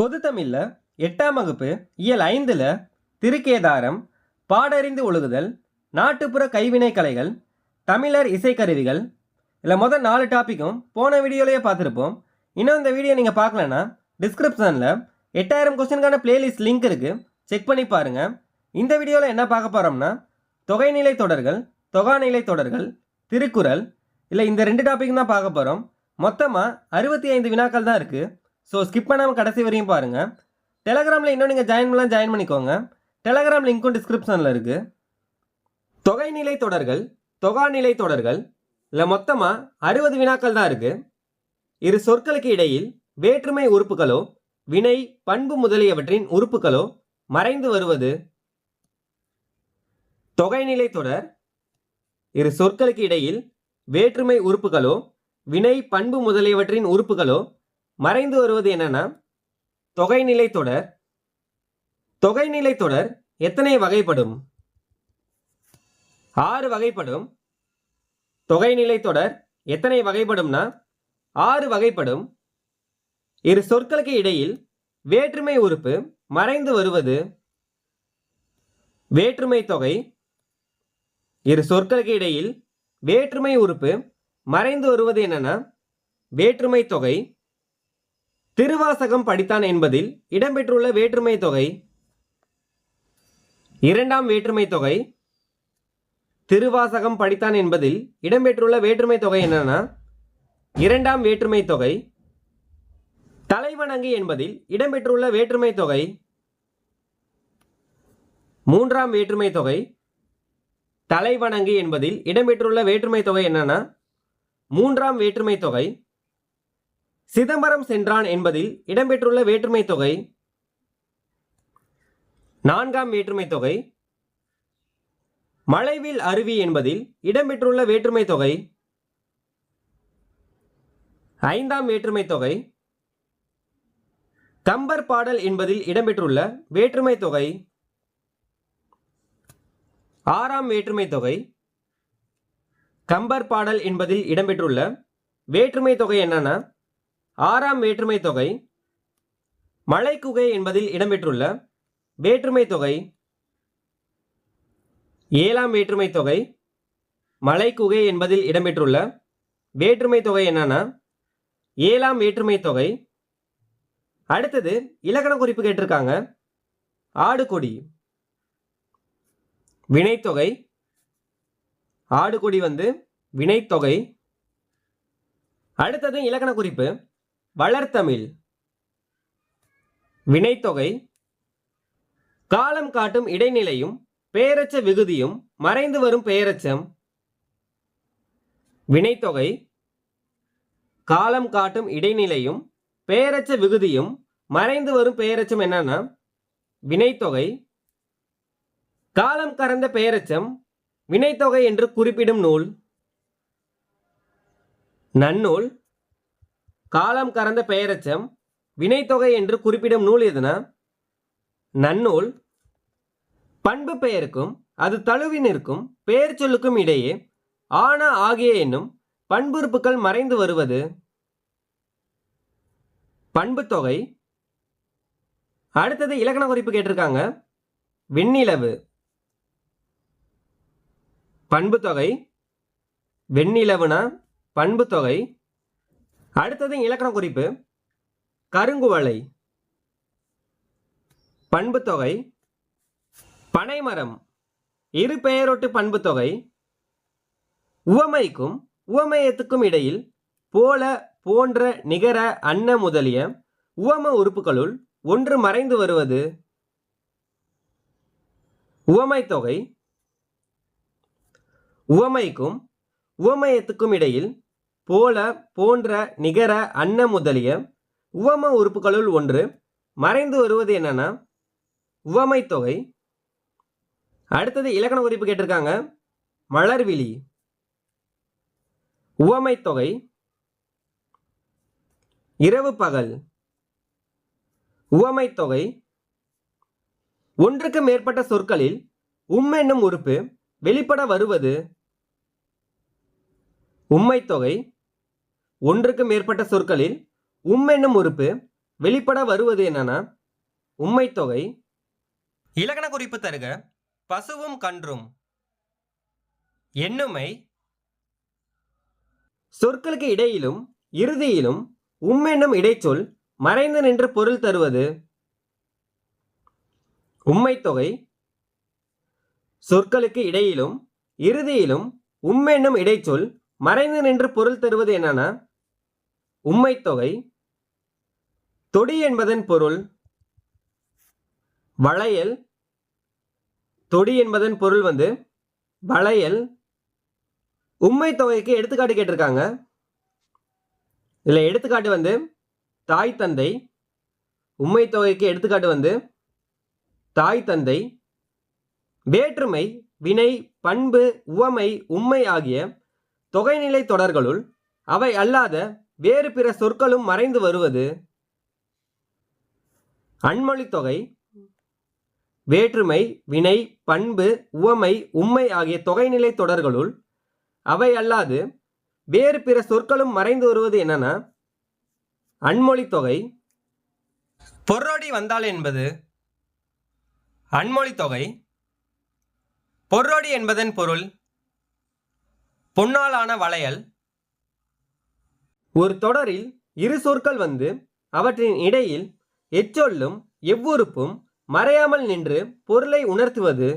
பொது தமிழில் எட்டாம் வகுப்பு இயல் ஐந்தில் திருக்கேதாரம் பாடறிந்து ஒழுகுதல் நாட்டுப்புற கைவினை கலைகள் தமிழர் இசைக்கருவிகள். இதில் முதல் நாலு டாப்பிக்கும் போன வீடியோலேயே பார்த்துருப்போம். இன்னும் இந்த வீடியோ நீங்கள் பார்க்கலன்னா டிஸ்கிரிப்ஷனில் எட்டாயிரம் கொஸ்டினுக்கான பிளேலிஸ்ட் லிங்க் இருக்குது செக் பண்ணி பாருங்கள் இந்த வீடியோவில் என்ன பார்க்க போகிறோம்னா தொகைநிலை தொடர்கள் தொகாநிலை தொடர்கள் திருக்குறள். இல்லை இந்த ரெண்டு டாபிக் தான் பார்க்க போகிறோம் மொத்தமாக அறுபத்தி ஐந்து வினாக்கள் தான் இருக்குது ஸோ ஸ்கிப் பண்ணாமல் கடைசி வரையும் பாருங்கள் டெலகிராமில் இன்னும் நீங்கள் ஜாயின் பண்ணலாம் ஜாயின் பண்ணிக்கோங்க. டெலகிராம் லிங்க்கும் டிஸ்கிரிப்ஷனில் இருக்குது தொகைநிலை தொடர்கள் தொகாநிலை தொடர்கள் இல்லை மொத்தமாக அறுபது வினாக்கள் தான் இருக்குது இரு சொற்களுக்கு இடையில் வேற்றுமை உறுப்புகளோ வினை பண்பு முதலியவற்றின் உறுப்புகளோ மறைந்து வருவது தொகைநிலை தொடர் இரு சொற்களுக்கு இடையில் வேற்றுமை உறுப்புகளோ வினை பண்பு முதலியவற்றின் உறுப்புகளோ மறைந்து வருவது என்னன்னா தொகைநிலை தொடர். தொகைநிலை தொடர் எத்தனை வகைப்படும்? ஆறு வகைப்படும். தொகைநிலை தொடர் எத்தனை வகைப்படும்னா ஆறு வகைப்படும். இரு சொற்களுக்கு இடையில் வேற்றுமை உறுப்பு மறைந்து வருவது. வேற்றுமை தொகை. இரு சொற்களுக்கு இடையில் வேற்றுமை உறுப்பு மறைந்து வருவது என்னன்னா வேற்றுமை தொகை. திருவாசகம் படித்தான் என்பதில் இடம்பெற்றுள்ள வேற்றுமை தொகை இரண்டாம் வேற்றுமை தொகை. திருவாசகம் படித்தான் என்பதில் இடம்பெற்றுள்ள வேற்றுமை தொகை என்னன்னா இரண்டாம் வேற்றுமை தொகை. தலைவணங்கு என்பதில் இடம்பெற்றுள்ள வேற்றுமை தொகை. மூன்றாம் வேற்றுமை தொகை. தலைவணங்கு என்பதில் இடம்பெற்றுள்ள வேற்றுமை தொகை என்னன்னா மூன்றாம் வேற்றுமை தொகை. சிதம்பரம் சென்றான் என்பதில் இடம்பெற்றுள்ள வேற்றுமை தொகை நான்காம் வேற்றுமை தொகை. மலைவில் அருவி என்பதில் இடம்பெற்றுள்ள வேற்றுமை தொகை ஐந்தாம் வேற்றுமை தொகை. கம்பர் பாடல் என்பதில் இடம்பெற்றுள்ள வேற்றுமை தொகை ஆறாம் வேற்றுமை தொகை. கம்பர் பாடல் என்பதில் இடம்பெற்றுள்ள வேற்றுமை தொகை என்னன்னா ஆறாம் வேற்றுமை தொகை மலைக்குகை என்பதில் இடம்பெற்றுள்ள வேற்றுமை தொகை ஏழாம் வேற்றுமை தொகை மலைக்குகை என்பதில் இடம்பெற்றுள்ள வேற்றுமை தொகை என்னன்னா ஏழாம் வேற்றுமை தொகை. அடுத்தது இலக்கண குறிப்பு கேட்டிருக்காங்க. ஆடுகொடி வினைத்தொகை. ஆடுகொடி வந்து வினைத்தொகை. அடுத்தது இலக்கண குறிப்பு. வளர்த்தமிழ். வினைத்தொகை. காலம் காட்டும் இடைநிலையும் பெயரச்ச விகுதியும் மறைந்து வரும் பெயரச்சம் வினைத்தொகை. காலம் காட்டும் இடைநிலையும் பெயரச்ச விகுதியும் மறைந்து வரும் பெயரச்சம் என்னன்னா வினைத்தொகை. காலம் கறந்த பெயரச்சம் வினைத்தொகை என்று குறிப்பிடும் நூல். நன்னூல். காலம் கறந்த பெயரச்சம் வினைத்தொகை என்று குறிப்பிடும் நூல் எதுனா? நன்னூல். பண்பு பெயருக்கும் அது தழுவினிற்கும் பெயர் சொல்லுக்கும் இடையே ஆன ஆகிய என்னும் பண்புறுப்புகள் மறைந்து வருவது? பண்பு தொகை. அடுத்தது இலக்கண குறிப்பு கேட்டிருக்காங்க. வெண்ணிலவு. பண்பு தொகை. வெண்ணிலவுனா பண்பு தொகை. அடுத்தது இலக்கண குறிப்பு. கருங்குவளை பண்புத்தொகை பனைமரம் இரு பெயரொட்டு பண்புத்தொகை உவமைக்கும் உவமயத்துக்கும் இடையில் போல போன்ற நிகர அன்ன முதலிய உவம உறுப்புகளுள் ஒன்று மறைந்து வருவது உவமை தொகை உவமைக்கும் உவமயத்துக்கும் இடையில் போல போன்ற நிகர அன்ன முதலிய உவம உறுப்புகளுள் ஒன்று மறைந்து வருவது என்னன்னா உவமை தொகை. அடுத்தது இலக்கண குறிப்பு கேட்டிருக்காங்க மலர்விழி. உவமை தொகை இரவு பகல். உவமை தொகை ஒன்றுக்கு மேற்பட்ட சொற்களில் உம் என்னும் உறுப்பு வெளிப்பட வருவது. உம்மை தொகை ஒன்றுக்கு மேற்பட்ட சொற்களில் உம் என்னும் உறுப்பு வெளிப்பட வருவது என்னன்னா உம்மைத்தொகை இலக்கண குறிப்பு தருக. பசுவும் கன்றும். எண்ணுமை. சொற்களுக்கு இடையிலும் இறுதியிலும் உம் என்னும் இடைச்சொல் மறைந்து நின்று பொருள் தருவது. உம்மைத்தொகை சொற்களுக்கு இடையிலும் இறுதியிலும் உம் என்னும் இடைச்சொல் மறைந்து நின்று பொருள் தருவது என்னன்னா உம்மைத்தொகை தொடி என்பதன் பொருள் வளையல் தொடி என்பதன் பொருள் வந்து வளையல் உண்மை தொகைக்கு எடுத்துக்காட்டு கேட்டிருக்காங்க. இதில் எடுத்துக்காட்டு வந்து தாய் தந்தை. உம்மை தொகைக்கு எடுத்துக்காட்டு வந்து தாய் தந்தை. வேற்றுமை வினை பண்பு உவமை உம்மை ஆகிய தொகைநிலை தொடர்களுள் அவை அல்லாத வேறு பிற சொற்களும் மறைந்து வருவது? அன்மொழித் தொகை வேற்றுமை வினை பண்பு உவமை உம்மை ஆகிய தொகைநிலை தொடர்களுள் அவை அல்லாது வேறு பிற சொற்களும் மறைந்து வருவது என்னன்னா? அன்மொழித் தொகை பொருளோடி வந்தால் என்பது அன்மொழித் தொகை பொருளோடி என்பதன் பொருள் பொன்னாலான வளையல் ஒரு தொடரில் இரு சொற்கள் வந்து அவற்றின் இடையில் எச்சொல்லும் எவ்வுறுப்பும் மறையாமல் நின்று பொருளை உணர்த்துவது.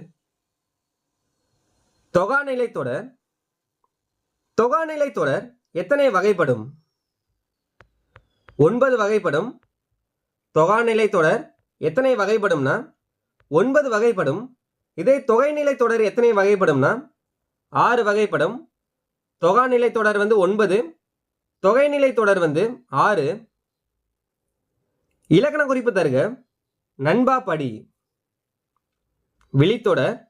தொகாநிலை தொடர். தொகாநிலை தொடர் எத்தனை வகைப்படும்? ஒன்பது வகைப்படும். தொகாநிலை தொடர் எத்தனை வகைப்படும்னா? ஒன்பது வகைப்படும். இதே தொகைநிலை தொடர் எத்தனை வகைப்படும்னா? ஆறு வகைப்படும். தொகாநிலை தொடர் வந்து ஒன்பது தொகைநிலை தொடர் வந்து ஆறு. இலக்கண குறிப்பு தருக. நண்பா படி. விழித்தொடர்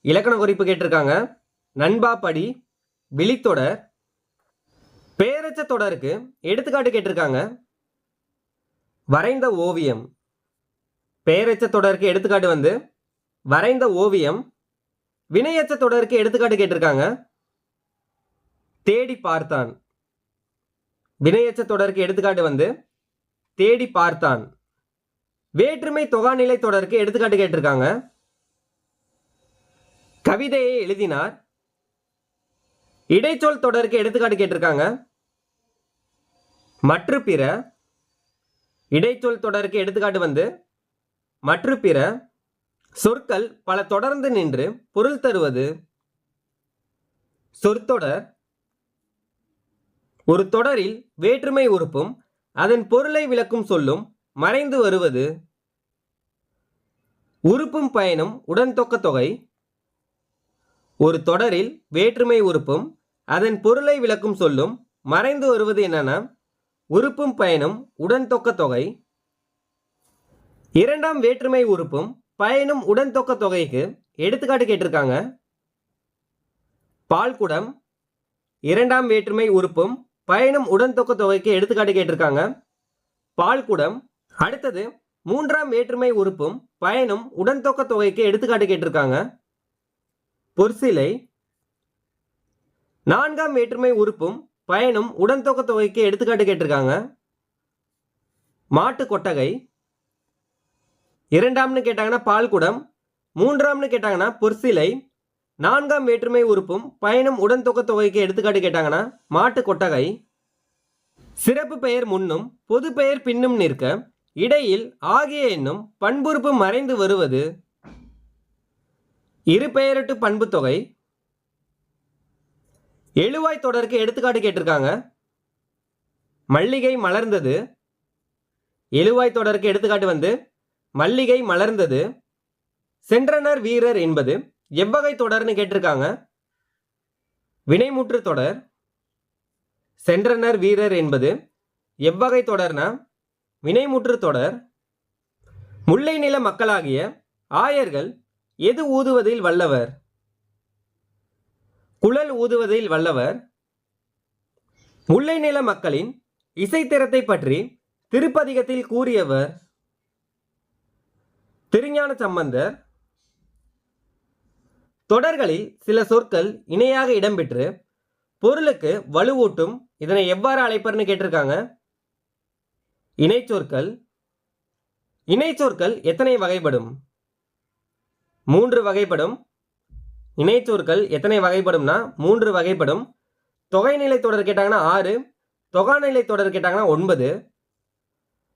இலக்கண குறிப்பு கேட்டிருக்காங்க. நண்பா படி. விழித்தொடர் பேரச்ச தொடருக்கு எடுத்துக்காட்டு கேட்டிருக்காங்க. வரைந்த ஓவியம். பேரச்ச தொடருக்கு எடுத்துக்காட்டு வந்து வரைந்த ஓவியம். வினையச்ச தொடருக்கு எடுத்துக்காட்டு கேட்டிருக்காங்க. தேடி பார்த்தான். வினையச்ச தொடருக்கு எடுத்துக்காட்டு வந்து தேடி பார்த்தான். வேற்றுமை தொகாநிலை தொடருக்கு எடுத்துக்காட்டு கேட்டிருக்காங்க. கவிதையை எழுதினார். இடைச்சொல் தொடருக்கு எடுத்துக்காட்டு கேட்டிருக்காங்க. மற்ற பிற இடைச்சொல் தொடருக்கு எடுத்துக்காட்டு வந்து மற்ற பிற சொற்கள் பல தொடர்ந்து நின்று பொருள் தருவது சொற்தொடர் ஒரு தொடரில் வேற்றுமை உறுப்பும் அதன் பொருளை விளக்கும் சொல்லும் மறைந்து வருவது. உறுப்பும் பயனும் உடன்தொக்க தொகை. ஒரு தொடரில் வேற்றுமை உறுப்பும் அதன் பொருளை விளக்கும் சொல்லும் மறைந்து வருவது என்னன்னா உறுப்பும் பயனும் உடன்தொக்க தொகை. இரண்டாம் வேற்றுமை உறுப்பும் பயனும் உடன் தொக்க தொகைக்கு எடுத்துக்காட்டு கேட்டிருக்காங்க. பால்குடம். இரண்டாம் வேற்றுமை உறுப்பும் பயணம் உடன் தொக்க தொகைக்கு எடுத்துக்காட்டு கேட்டிருக்காங்க. பால்குடம் அடுத்தது மூன்றாம் வேற்றுமை உறுப்பும் பயனும் உடன்தொக்க தொகைக்கு எடுத்துக்காட்டு கேட்டிருக்காங்க. பொற்சிலை. நான்காம் வேற்றுமை உறுப்பும் பயனும் உடன்தொக்க தொகைக்கு எடுத்துக்காட்டு கேட்டிருக்காங்க. மாட்டு கொட்டகை. இரண்டாம்னு கேட்டாங்கன்னா பால்குடம் மூன்றாம்னு கேட்டாங்கன்னா பொற்சிலை. நான்காம் வேற்றுமை உறுப்பும் பயணம் உடன்தொக்க தொகைக்கு எடுத்துக்காட்டு கேட்டாங்கன்னா மாட்டு கொட்டகை. சிறப்பு பெயர் முன்னும் பொது பெயர் பின்னும் நிற்க இடையில் ஆகிய என்னும் பண்புறுப்பு மறைந்து வருவது. இரு பெயரட்டு பண்பு தொகை. எழுவாய் தொடருக்கு எடுத்துக்காட்டு கேட்டிருக்காங்க. மல்லிகை மலர்ந்தது. எழுவாய் தொடருக்கு எடுத்துக்காட்டு வந்து மல்லிகை மலர்ந்தது. சென்றனர் வீரர் என்பது எவ்வகை தொடர்னு கேட்டிருக்காங்க. வினைமுற்று தொடர் சென்றனர் வீரர் என்பது எவ்வகை தொடர்னா வினைமுற்று தொடர் முல்லை நில மக்களாகிய ஆயர்கள் எது ஊதுவதில் வல்லவர்? குழல் ஊதுவதில் வல்லவர். முல்லை நில மக்களின் இசைத்திறத்தை பற்றி திருப்பதிகத்தில் கூறியவர் திருஞான சம்பந்தர் தொடர்களில் சில சொற்கள் இணையாக இடம்பெற்று பொருளுக்கு வலுவூட்டும் இதனை எவ்வாறு அழைப்பர்னு கேட்டிருக்காங்க? இணைச்சொற்கள். இணைச்சொற்கள் எத்தனை வகைப்படும்? மூன்று வகைப்படும். இணைச்சொற்கள் எத்தனை வகைப்படும்னா மூன்று வகைப்படும். தொகைநிலை தொடர் கேட்டாங்கன்னா ஆறு தொகாநிலை தொடர் கேட்டாங்கன்னா ஒன்பது.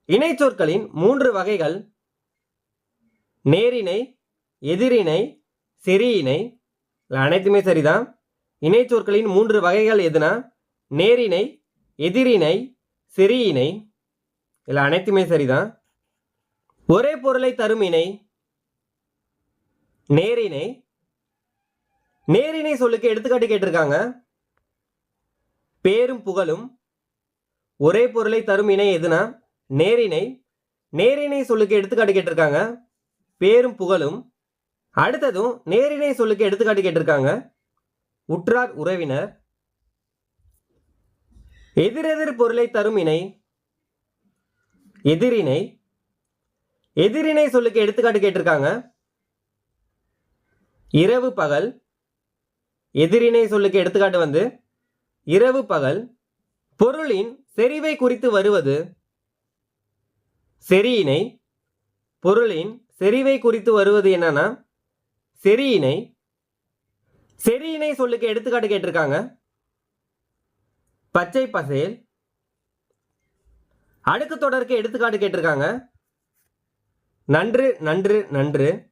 இணைச்சொற்களின் மூன்று வகைகள். நேரிணை எதிரிணை செரி இணை இல்லை அனைத்துமே சரிதான். இணைச்சொற்களின் மூன்று வகைகள் எதுனா? நேரிணை எதிரிணை செரியிணை இல்லை அனைத்துமே சரிதான். ஒரே பொருளை தரும் இணை நேரிணை நேரிணை சொல்லுக்கு எடுத்துக்காட்டு கேட்டிருக்காங்க. பேரும் புகழும். ஒரே பொருளை தரும் இணை எதுனா? நேரிணை நேரிணை சொல்லுக்கு எடுத்துக்காட்டு கேட்டிருக்காங்க. பேரும் புகழும். அடுத்ததும் நேரிணை சொல்லுக்கு எடுத்துக்காட்டு கேட்டிருக்காங்க. உற்றார் உறவினர். எதிரெதிர் பொருளை தரும் இணை. எதிரிணை. எதிரிணை சொல்லுக்கு எடுத்துக்காட்டு கேட்டிருக்காங்க. இரவு பகல். எதிரிணை சொல்லுக்கு எடுத்துக்காட்டு வந்து இரவு பகல். பொருளின் செறிவை குறித்து வருவது. செரியினை பொருளின் செறிவை குறித்து வருவது என்னன்னா செரியினை செரியினை சொல்லுக்கு எடுத்துக்காட்டு கேட்டிருக்காங்க. பச்சை பசேல். அடுக்கு தொடருக்கு எடுத்துக்காட்டு கேட்டிருக்காங்க. நன்று நன்று நன்று.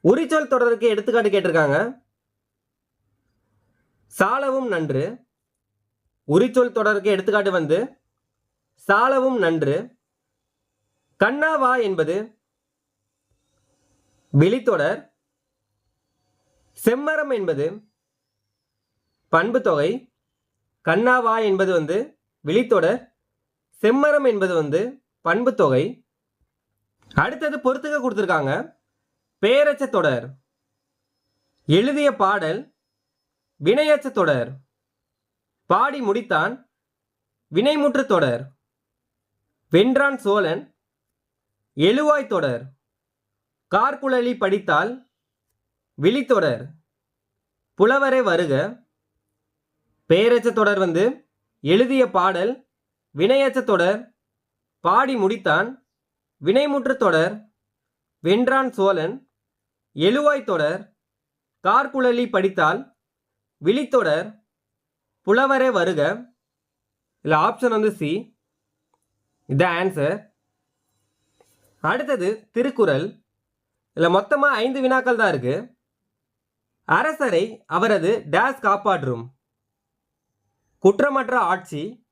உரிச்சொல் தொடருக்கு எடுத்துக்காட்டு கேட்டிருக்காங்க. சாலவும் நன்று. உரிச்சொல் தொடருக்கு எடுத்துக்காட்டு வந்து சாலவும் நன்று. கண்ணாவா என்பது விழித்தொடர் செம்மரம் என்பது பண்பு தொகை கண்ணாவா என்பது வந்து விழித்தொடர் செம்மரம் என்பது வந்து பண்பு தொகை அடுத்தது பொறுத்துக்க கொடுத்துருக்காங்க பேரச்ச தொடர் எழுதிய பாடல் வினையச்ச தொடர் பாடி முடித்தான் வினைமுற்று தொடர் வென்றான் சோழன் எழுவாய் தொடர் கார்குழலி படித்தால் விழித்தொடர். புலவரே வருக. பேரச்ச தொடர் வந்து எழுதிய பாடல் வினையச்ச தொடர். பாடி முடித்தான் வினைமுற்று தொடர். வென்றான் சோழன் எழுவாய் தொடர். கார்குழலி படித்தால் விழித்தொடர். புலவரே வருக. இல்லை ஆப்ஷன் வந்து சி இதான் ஆன்சர் அடுத்தது திருக்குறள். இதில் மொத்தமாக ஐந்து வினாக்கள் தான் இருக்குது அரசரை அவரது டேஸ் காப்பாற்றும். குற்றமற்ற ஆட்சி.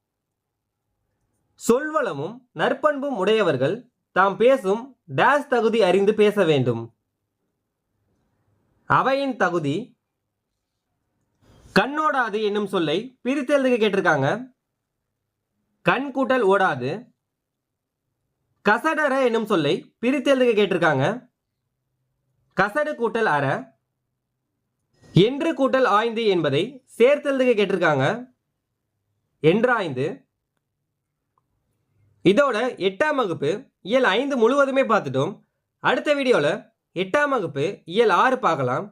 சொல்வளமும் நற்பண்பும் உடையவர்கள் தாம் பேசும் டேஸ் தகுதி அறிந்து பேச வேண்டும். அவையின் தகுதி கண்ணோடாது என்னும் சொல்லை பிரித்தெழுதுக கேட்டிருக்காங்க. கண் கூட்டல் ஓடாது. கசடர என்னும் சொல்லை பிரித்தெழுதுக கேட்டிருக்காங்க. கசடு கூட்டல் அற. என்று கூட்டல் ஆய்ந்து என்பதை சேர்த்தெழுதுக கேட்டிருக்காங்க. என்றாய்ந்து இதோட எட்டாம் வகுப்பு இயல் ஐந்து முழுவதுமே பார்த்துட்டோம். அடுத்த வீடியோவில் எட்டாம் வகுப்பு இயல் ஆறு பார்க்கலாம்.